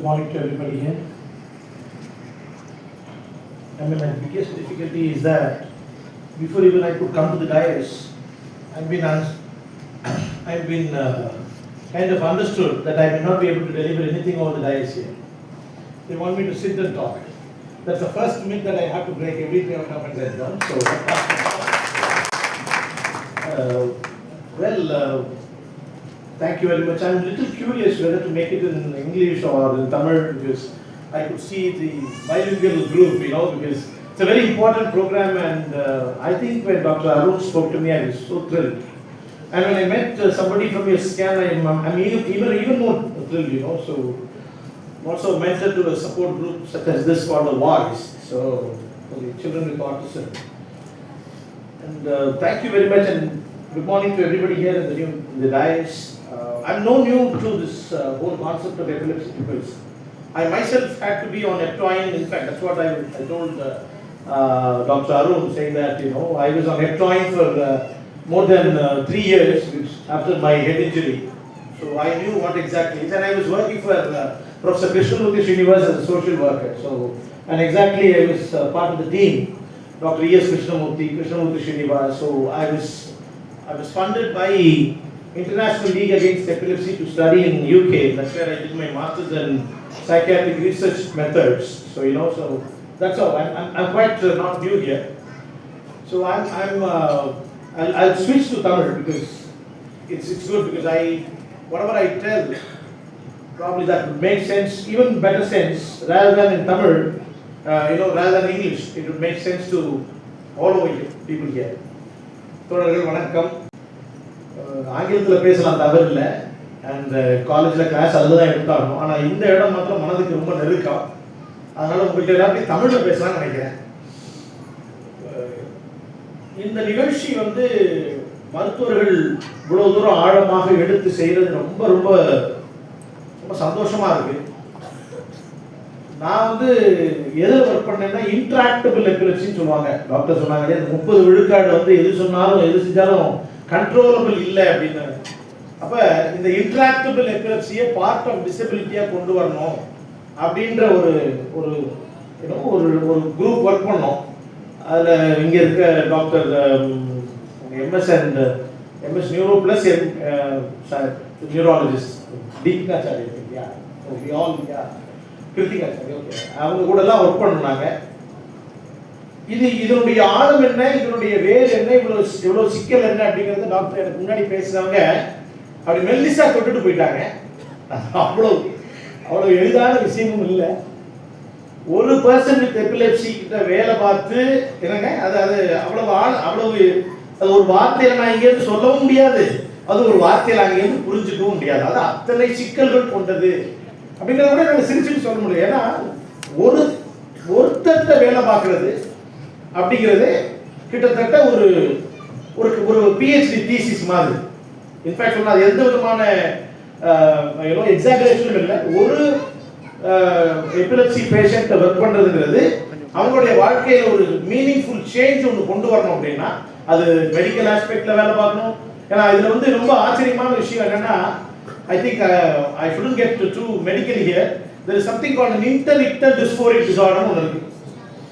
Good morning to everybody here. I mean, my biggest difficulty is that before even I could come to the dais, I've been, I've been uh, kind of understood that I may not be able to deliver anything over the dais here. They want me to sit and talk. That's the first myth that I have to break every day of up and down, so. Uh, Well, uh, thank you very much. I'm a little curious whether to make it in English or in Tamil because I could see the bilingual group, you know, because it's a very important program and uh, I think when Dr. Arun spoke to me, I was so thrilled. And when I met uh, somebody from your scan, I'm, I'm even, even, more thrilled, you know, so also mentored to a support group such as this called the Voice, so for the children with autism. And uh, thank you very much and good morning to everybody here in the new, in the dais. Uh, I'm no new to this uh, whole concept of epilepsy because I myself had to be on Eptoin, in fact, that's what I, I told uh, uh, Dr. Arun, saying that, you know, I was on Eptoin for uh, more than uh, three years after my head injury. So I knew what exactly is and I was working for uh, Professor Krishnamurti Srinivas as a social worker. So, and exactly I was part of the team, Dr. E.S. Krishnamurti, Krishnamurti Srinivas. So I was, I was funded by International League Against Epilepsy to study in UK. That's where I did my master's in psychiatric research methods. So, you know, so that's all. I'm, I'm, I'm quite uh, not new here. So I'm, I'm uh, I'll, I'll switch to Tamil because it's, it's good because I, whatever I tell, probably that would make sense, even better sense, rather than in Tamil, uh, you know, rather than English, it would make sense to all over here, people here. தோழர்கள் வணக்கம் ஆங்கிலத்தில் பேசலாம் தவறு இல்லை அந்த காலேஜில் uh, class அதில் தான் எடுத்தாகணும். ஆனால் இந்த இடம் மாத்திரம் மனதுக்கு ரொம்ப நெருக்கம். அதனால் உங்கள்கிட்ட எல்லாத்தையும் தமிழில் பேசலாம்னு நினைக்கிறேன். இந்த நிகழ்ச்சி வந்து மருத்துவர்கள் இவ்வளோ தூரம் ஆழமாக எடுத்து செய்கிறது ரொம்ப ரொம்ப ரொம்ப சந்தோஷமாக இருக்குது நான் வந்து எதில் ஒர்க் பண்ணேன்னா இன்ட்ராக்டபிள் எபிலப்சின்னு சொல்லுவாங்க. டாக்டர் சொன்னாங்க முப்பது விழுக்காடு வந்து எது சொன்னாலும் எது செஞ்சாலும் கண்ட்ரோலபிள் இல்லை அப்படின்னு. அப்போ இந்த இன்ட்ராக்டபிள் எபிலப்சியை பார்ட் ஆஃப் டிசபிலிட்டியாக கொண்டு வரணும் அப்படின்ற ஒரு ஒரு ஒரு ஒரு குரூப் ஒர்க் பண்ணோம். அதில் இங்கே இருக்க doctor MS and MS neuro plus M neurologist Deepikachari இல்லையா? Okay all yeah Kiruthikachari okay அவங்க கூட எல்லாம் ஒர்க் பண்ணாங்க இது இதனுடைய ஆழம் என்ன? இதனுடைய வேர் என்ன? இவ்வளோ இவ்வளோ சிக்கல் என்ன? அப்படிங்கறது டாக்டர் எனக்கு முன்னாடி பேசுனவங்க அப்படி மெல்லிசா தொட்டுட்டு போயிட்டாங்க. அவ்வளோ அவ்வளோ எளிதான விஷயமும் இல்லை. ஒரு பர்சன் வித் எபிலெப்சி கிட்ட வேலை பார்த்து என்னங்க? அது அது அவ்வளவு ஆள் அவ்வளவு அது ஒரு வார்த்தையில நான் இங்கேருந்து சொல்லவும் முடியாது. அது ஒரு வார்த்தையில அங்கேருந்து புரிஞ்சுக்கவும் முடியாது. அது அத்தனை சிக்கல்கள் கொண்டது. அப்படிங்கிறத கூட நாங்கள் சிரிச்சுட்டு சொல்ல முடியும் ஏன்னா ஒரு ஒருத்தத்தை வேலை பார்க்கறது அப்படிங்கிறது கிட்டத்தட்ட ஒரு ஒரு ஒரு பிஹெச்டி தீசிஸ் மாதிரி. இன்ஃபேக்ட் சொன்னால் அது எந்த விதமான எக்ஸாகரேஷனும் இல்லை. ஒரு எபிலப்சி பேஷண்ட்டை ஒர்க் பண்ணுறதுங்கிறது அவங்களுடைய வாழ்க்கையில் ஒரு மீனிங்ஃபுல் சேஞ்ச் ஒன்று கொண்டு வரணும் அப்படின்னா அது மெடிக்கல் ஆஸ்பெக்டில் வேலை பார்க்கணும். ஏன்னா இதில் வந்து ரொம்ப ஆச்சரியமான விஷயம் என்னென்னா I think I shouldn't get to medical here there is something call inter inter-ictal dysphoric ஒன்று இருக்குது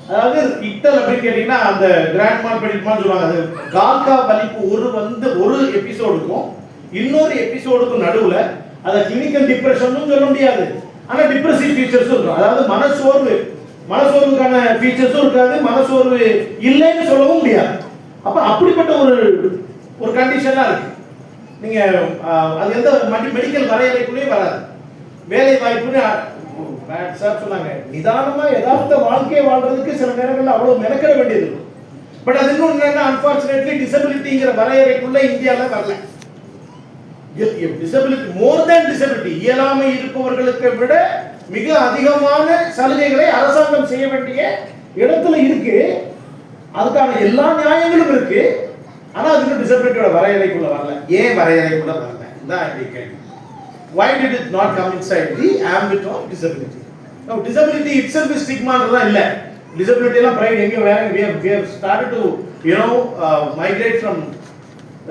அதாவது இட்டல் அப்படின்னு கேட்டீங்கன்னா அந்த கிராண்ட் மான் படிப்பான்னு சொல்லுவாங்க. அது கால்கா வலிப்பு ஒரு வந்து ஒரு எபிசோடுக்கும் இன்னொரு எபிசோடுக்கும் நடுவுல அதை கிளினிக்கல் டிப்ரெஷன் சொல்ல முடியாது. ஆனா டிப்ரெசிவ் ஃபீச்சர்ஸும் இருக்கும் அதாவது மனசோர்வு மனசோர்வுக்கான ஃபீச்சர்ஸும் இருக்காது மனசோர்வு இல்லைன்னு சொல்லவும் முடியாது. அப்ப அப்படிப்பட்ட ஒரு ஒரு கண்டிஷனாக இருக்கு. நீங்க அது எந்த மெடிக்கல் வரையறைக்குள்ளேயே வராது. வேலை வாய்ப்புன்னு சார் சொன்னாங்க. நிதானமா யதார்த்த வாழ்க்கையை வாழ்றதுக்கு சில நேரங்களில் அவ்வளவு மெனக்கிட வேண்டியது இருக்கும். பட் அது இன்னொன்று என்னன்னா அன்பார்ச்சுனேட்லி டிசபிலிட்டிங்கிற வரையறைக்குள்ள இந்தியால வரல. டிசபிலிட்டி மோர் தேன் டிசபிலிட்டி இயலாமை இருப்பவர்களுக்கு விட மிக அதிகமான சலுகைகளை அரசாங்கம் செய்ய வேண்டிய இடத்துல இருக்கு. அதுக்கான எல்லா நியாயங்களும் இருக்கு. ஆனா அது டிசபிலிட்டியோட வரையறைக்குள்ள வரல. ஏன் வரையறைக்குள்ள வரல? இதான் கேள்வி. Why did it not come inside the ambit of disability now disability itself is stigma ன்றதெல்லாம் disability எல்லாம் pride எங்க வேற we have we have started to you know uh, migrate from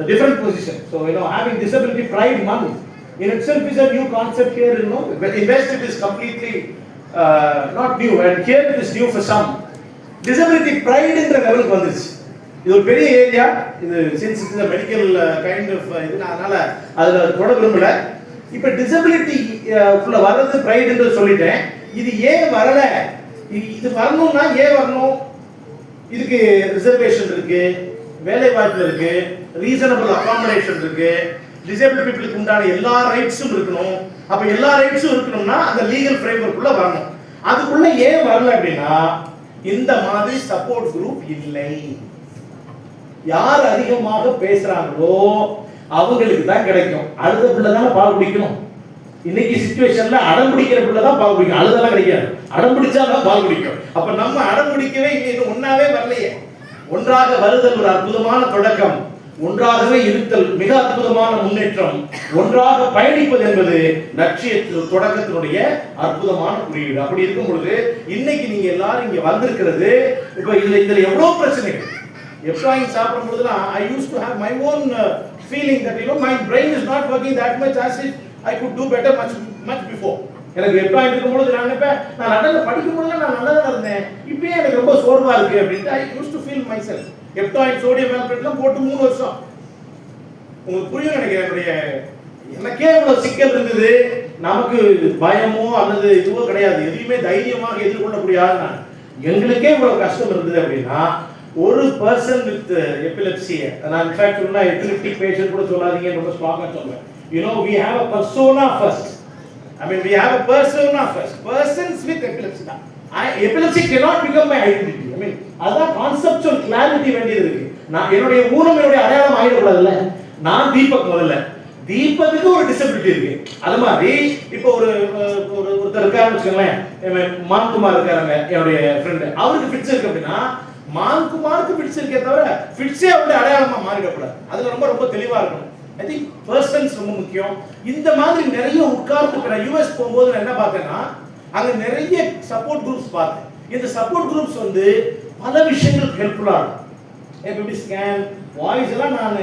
a different position so you know having disability pride month in itself is a new concept here, you know. in West it is completely uh, not new, and here it is new for some. Disability pride என்ற லெவலுக்கு வந்துருச்சு இது ஒரு பெரிய area இது since இந்த medical kind of இது அதனால அதில் தொட விரும்பலை இப்போ டிசபிலிட்டி உள்ள வர்றது ப்ரைடுன்னு சொல்லிட்டேன். இது ஏன் வரல? இது- இது வரணும்னா ஏன் வரணும். இதுக்கு ரிசர்வேஷன் இருக்கு வேலை வாய்ப்பு இருக்கு ரீசனபிள் அகாமடேஷன் இருக்கு டிசேபிள் பீப்புளுக்கு உண்டான எல்லா ரைட்ஸும் இருக்கணும். அப்ப எல்லா ரைட்ஸும் இருக்கணும்னா அந்த லீகல் ஃப்ரேம்வொர்க்குள்ள வரணும். அதுக்குள்ள ஏன் வரல அப்படின்னா இந்த மாதிரி சப்போர்ட் குரூப் இல்லை. யார் அதிகமாக பேசுறாங்களோ அவங்களுக்கு தான் கிடைக்கும். அழுத பிள்ளை தானே பால் குடிக்கணும். இன்னைக்கு சுச்சுவேஷன்ல அடம் பிடிக்கிற பிள்ளை தான் பால் குடிக்கும். அழுதெல்லாம் கிடைக்காது. அடம் பிடிச்சா தான் பால் குடிக்கும். அப்ப நம்ம அடம் பிடிக்கவே இன்னும் ஒன்னாவே வரலையே. ஒன்றாக வருதல் ஒரு அற்புதமான தொடக்கம். ஒன்றாகவே இருத்தல் மிக அற்புதமான முன்னேற்றம். ஒன்றாக பயணிப்பது என்பது லட்சியத்தில் தொடக்கத்தினுடைய அற்புதமான குறியீடு. அப்படி இருக்கும் பொழுது இன்னைக்கு நீங்க எல்லாரும் இங்க வந்திருக்கிறது இப்ப இதுல இதுல எவ்வளவு பிரச்சனைகள்? எப்ராயிங் சாப்பிடும் பொழுதுலாம் I used to have my own feeling that you know my brain is not working that much as it I could do better much much before எனக்கு எப்ராயிங் இருக்கும் பொழுது நான் நினைப்பேன் நான் லண்டனில் படிக்கும் பொழுது நான் நல்லா தான் இருந்தேன். இப்பயே எனக்கு ரொம்ப சோர்வா இருக்கு அப்படின்ட்டு I used to feel myself Eptoin sodium வேல்பேட்லாம் போட்டு மூணு வருஷம். உங்களுக்கு புரியும் நினைக்கிறேன் என்னுடைய எனக்கே இவ்வளவு சிக்கல் இருந்தது. நமக்கு பயமோ அல்லது இதுவோ கிடையாது. எதையுமே தைரியமாக எதிர்கொள்ளக்கூடிய ஆள் நான். எங்களுக்கே இவ்வளவு கஷ்டம் இருந்தது அப்படின்னா ஒரு பர்சன் வித் எபிலெப்சி நான் இன்ஃபேக்ட் சொன்னா எபிலெப்டிக் பேஷண்ட் கூட சொல்லாதீங்க ரொம்ப ஸ்ட்ராங்கா சொல்லுவேன் you know we have a persona first I mean we have a persona first persons with epilepsy தான். Epilepsy cannot become my identity I mean அதான் கான்செப்சுவல் கிளாரிட்டி வேண்டியது இருக்கு. நான் என்னுடைய ஊனம் என்னுடைய அடையாளம் ஆயிடக்கூடாதுல்ல. நான் தீபக் முதல்ல. தீபத்துக்கு ஒரு டிசபிலிட்டி இருக்கு. அது மாதிரி இப்போ ஒரு ஒரு ஒருத்தர் இருக்காருன்னு வச்சுக்கோங்களேன். மான்குமார் இருக்காருங்க என்னுடைய ஃப்ரெண்டு அவருக்கு ஃபிட்ஸ் இருக்கு அப்படின்னா மார்க்கு மார்க்கு ஃபிட்ஸ் இருக்கே தவிர ஃபிட்ஸே அவருடைய அடையாளமாக மாறிடக்கூடாது. அதில் ரொம்ப ரொம்ப தெளிவாக இருக்கணும். ஐ திங்க் பர்சன்ஸ் ரொம்ப முக்கியம். இந்த மாதிரி நிறைய உட்கார்ந்து நான் யூஎஸ் போகும்போது நான் என்ன பார்த்தேன்னா அங்கே நிறைய சப்போர்ட் குரூப்ஸ் பார்த்தேன். இந்த சப்போர்ட் குரூப்ஸ் வந்து பல விஷயங்களுக்கு ஹெல்ப்ஃபுல்லாக இருக்கும் எப்படி ஸ்கேன் வாய்ஸ் எல்லாம் நான்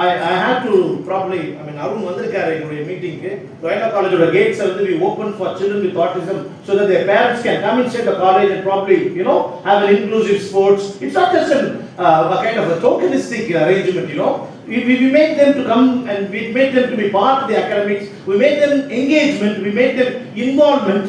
I I have to probably I mean Arun வந்திருக்காரு எங்களுடைய மீட்டிங்க்கு லோயலா காலேஜோட கேட்ஸ் வந்து we open for children with autism so that their parents can come inside the college and probably you know have an inclusive sports it's not just an, uh, a kind of a tokenistic arrangement you know we, we, we make them to come and we make them to be part of the academics we make them engagement we make them involvement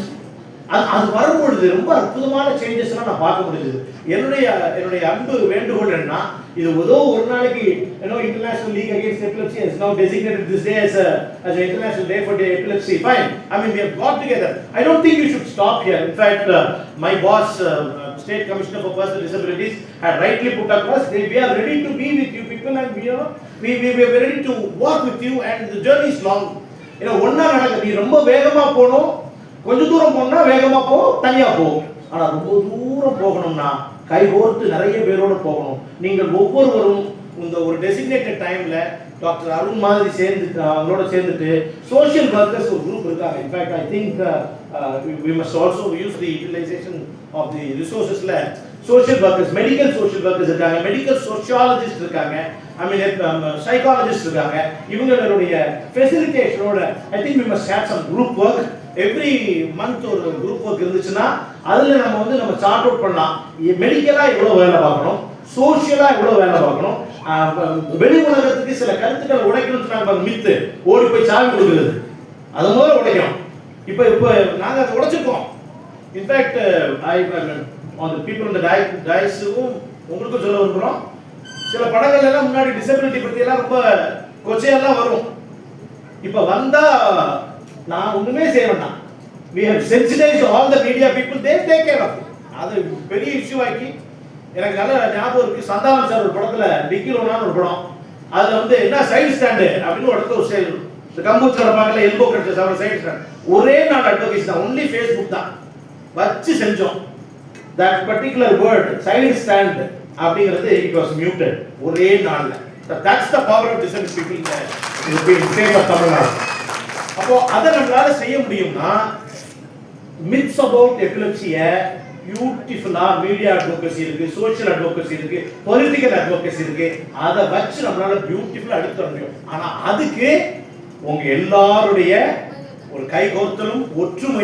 அது அது வரும்பொழுது ரொம்ப அற்புதமான changes எல்லாம் நான் பார்க்க முடிஞ்சது என்னுடைய என்னுடைய அன்பு வேண்டுகோள் என்ன இது ஏதோ ஒரு நாளைக்கு ஏன்னோ international league against epilepsy is now designated this day as a as a international day for the epilepsy fine i mean we have got together i don't think we should stop here in fact uh, my boss uh, uh, state commissioner for personal disabilities had rightly put across they, we are ready to be with you people and we are we, we, we are ready to walk with you and the journey is long ஏன்னா ஒண்ணா நடக்குது நீ ரொம்ப வேகமா போகணும் கொஞ்ச தூரம் போனா வேகமா போ தனியா போ. ஆனா ரொம்ப தூரம் போகணும்னா கைகோர்த்து நிறைய பேரோட போகணும். நீங்கள் ஒவ்வொருவரும் இந்த ஒரு டெசிக்னேட்டட் டைம்ல டாக்டர் அருண் மாதிரி சேர்ந்து அவங்களோட சேர்ந்துட்டு சோஷியல் ஒர்க்கர்ஸ் ஒரு குரூப் இருக்காங்க. In fact I think we must also use the utilization of the ரிசோர்சஸ்ல social workers medical social workers இருக்காங்க. மெடிக்கல் சோஷியாலஜிஸ்ட் இருக்காங்க. ஐ மீன் சைக்காலஜிஸ்ட் இருக்காங்க. இவங்களுடைய ஃபெசிலிட்டேஷனோட I think we must have some group work every month ஒரு group work இருந்துச்சுன்னா அதுல நம்ம வந்து நம்ம சார்ட் அவுட் பண்ணலாம். மெடிக்கலா எவ்வளவு வேலை பார்க்கணும் சோஷியலாக எவ்வளவு வேலை பார்க்கணும். வெளி உலகத்துக்கு சில கருத்துக்களை உடைக்கணும்னு சொன்னாங்க மித்து ஓடி போய் சாவி கொடுக்குறது. அது முதல்ல உடைக்கணும். இப்போ இப்போ நாங்க அதை உடைச்சிருக்கோம். இன்ஃபேக்ட் ஐ அந்த பீப்புள் இந்த டை டைஸும் உங்களுக்கும் சொல்ல விரும்புகிறோம் சில படங்கள் எல்லாம் முன்னாடி டிசபிலிட்டி பத்தி எல்லாம் ரொம்ப கொச்சையெல்லாம் வரும். இப்ப வந்தா நான் ஒண்ணுமே செய்ய வேண்டாம். We have sensitized all the media people. They take care of அது பெரிய இஷ்யூ ஆக்கி எனக்கு நல்ல ஞாபகம் இருக்கு. சந்தானம் சார் ஒரு படத்துல டிக்கிலோனான்னு ஒரு படம். அதுல வந்து என்ன சைடு ஸ்டாண்டு அப்படின்னு ஒரு இடத்துல ஒரு சைடு இந்த கம்பூச்சர் பார்க்கல elbow crutches sir side stand ஒரே நாள் அட்வொகேஷன் தான். ஒன்லி ஃபேஸ்புக் தான். வச்சு செஞ்சோம். That particular word side stand அப்படிங்கிறது இட் வாஸ் மியூட்டட் ஒரே நாள்ல. That's the power of disable people in state of Tamil Nadu அப்போ அதை நம்மளால செய்ய முடியும்னா மித்ஸ் அபவுட் எபிலப்சிய பியூட்டிஃபுல்லா மீடியா அட்வோகசி இருக்கு சோஷியல் அட்வோகசி இருக்கு பொலிட்டிக்கல் அட்வோகசி இருக்கு. அதை வச்சு நம்மளால பியூட்டிஃபுல்லா எடுத்து வர முடியும். ஆனா அதுக்கு உங்க எல்லாருடைய ஒரு கைகோர்த்தலும் ஒற்றுமை